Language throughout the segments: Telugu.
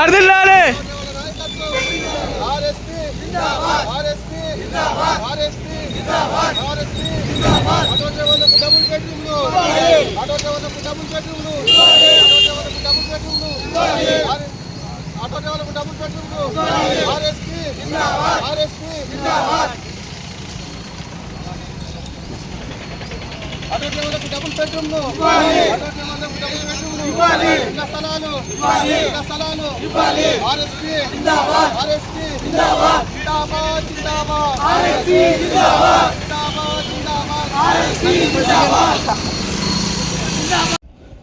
अर्दिल लाले డబుల్ బెడ్రూమ్లు ఆటో డ్రైవర్లకు డబుల్ బెడ్రూమ్లు ఆటో డ్రైవర్లకు డబుల్ బెడ్రూమ్లు ఆటో డ్రైవర్లకు డబుల్ బెడ్రూమ్లు ఆర్ఎస్పీ ఆర్ఎస్పీ ఆటో డ్రైవర్లకు డబుల్ బెడ్రూమ్లు ఆటో డ్రైవర్లకు డబుల్ బెడ్రూమ్లు ఇళ్ళ స్థలాలు ఇళ్ళ స్థలాలు ఆర్ఎస్పీ ఆర్ఎస్పీ జిందాబాద్. జిందాబాద్ జిందాబాద్ జిందాబాద్.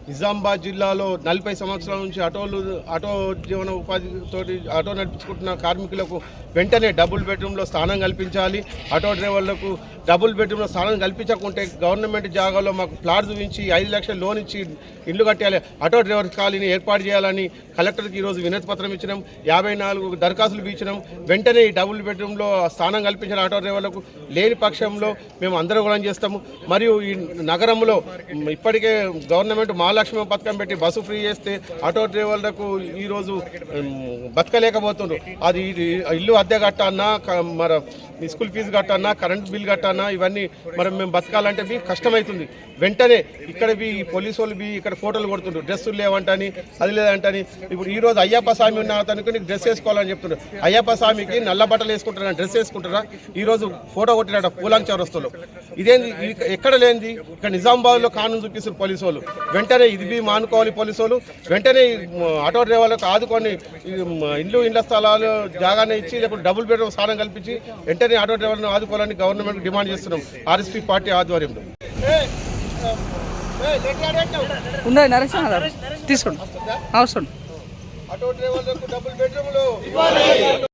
నిజామాబాద్ జిల్లాలో నలభై సంవత్సరాల నుంచి ఆటోలు ఆటో జీవన ఉపాధి తోటి ఆటో నడిపించుకుంటున్న కార్మికులకు వెంటనే డబుల్ బెడ్రూమ్లో స్థానం కల్పించాలి. ఆటో డ్రైవర్లకు డబుల్ బెడ్రూమ్లో స్థానం కల్పించకుంటే గవర్నమెంట్ జాగాలో మాకు ప్లాట్ చూపించి ఐదు లక్షల లోన్ ఇచ్చి ఇల్లు కట్టాలి ఆటో డ్రైవర్ ఖాళీని ఏర్పాటు చేయాలని కలెక్టర్కి ఈరోజు వినతి పత్రం ఇచ్చినాం. యాభై నాలుగు దరఖాస్తులు ఇచ్చినాం. వెంటనే ఈ డబుల్ బెడ్రూమ్లో స్థానం కల్పించిన ఆటో డ్రైవర్లకు. లేని పక్షంలో మేము అందరూ కూడా చేస్తాము. మరియు ఈ నగరంలో ఇప్పటికే గవర్నమెంట్ మహాలక్ష్మి పథకం పెట్టి బస్సు ఫ్రీ చేస్తే ఆటో డ్రైవర్లకు ఈరోజు బతకలేకపోతుండ్రు. అది ఇది ఇల్లు అద్దె కట్టన్నా క- మరి ఈ స్కూల్ ఫీజు కట్టన్నా కరెంట్ బిల్ కట్టన్నా ఇవన్నీ మరి మేము బతకాలంటే బి కష్టమవుతుంది వెంటనే ఇక్కడ బి పోలీస్ పోలీసు వాళ్ళు బి ఇక్కడ ఫోటోలు కొడుతుండ్రు. డ్రెస్సులు లేవంటని అది లేదంటని. ఇప్పుడు ఈ రోజు అయ్యప్ప స్వామి ఉన్న అతనికి నీకు డ్రెస్ వేసుకోవాలని చెప్తున్నారు అయ్యప్ప స్వామికి నల్ల బట్టలు వేసుకుంటారా డ్రెస్ వేసుకుంటారా ఈ రోజు ఫోటో కొట్టినట పూలాంగ్ చౌరస్తులో. ఇదేంది? ఎక్కడ లేనిది? ఇక్కడ నిజామాబాద్లో కానూన్ చూపిస్తారు పోలీసు వాళ్ళు. వెంటనే ఇది బి మానుకోవాలి పోలీసు వాళ్ళు. వెంటనే ఆటో డ్రైవర్లకు ఆదుకొని ఇండ్లు ఇండ్ల స్థలాలు జాగానే ఇచ్చి లేకపోతే డబుల్ బెడ్రూమ్ స్థానం కల్పించి వెంటనే ఆటో డ్రైవర్ను ఆదుకోవాలని గవర్నమెంట్ డిమాండ్ చేస్తున్నాం. ఆర్ఎస్పీ పార్టీ ఆధ్వర్యంలో. ఉన్నాయి నరేష్ తీసుకోండి. అవసరం. ఆటో డ్రైవర్లకు డబుల్ బెడ్రూమ్లు.